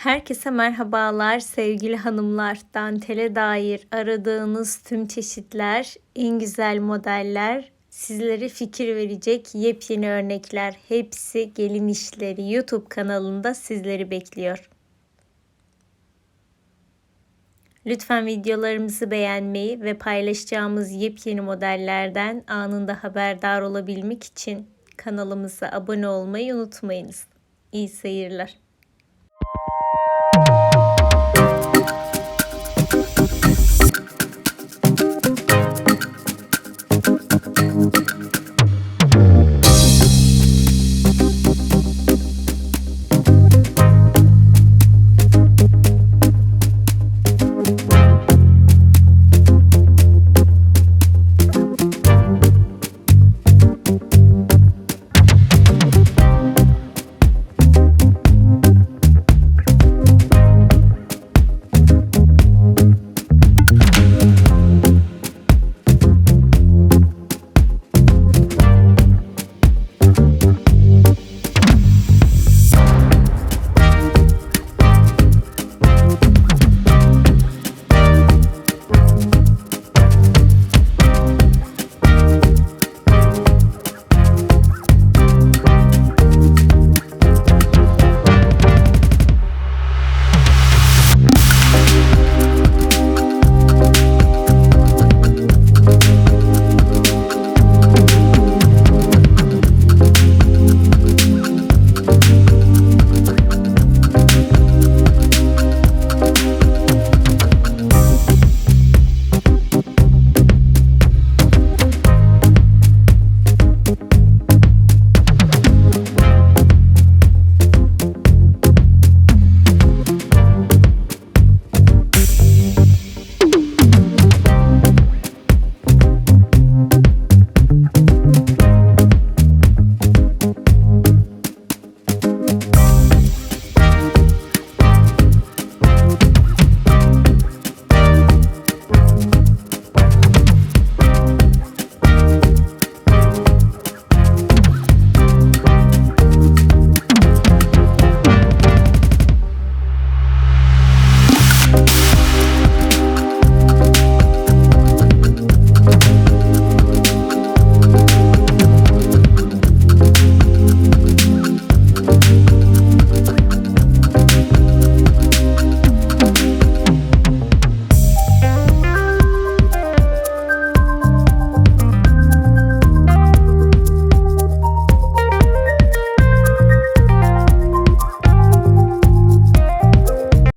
Herkese merhabalar sevgili hanımlar. Dantele dair aradığınız tüm çeşitler, en güzel modeller, sizlere fikir verecek yepyeni örnekler hepsi gelin işleri YouTube kanalında sizleri bekliyor. Lütfen videolarımızı beğenmeyi ve paylaşacağımız yepyeni modellerden anında haberdar olabilmek için kanalımıza abone olmayı unutmayınız. İyi seyirler.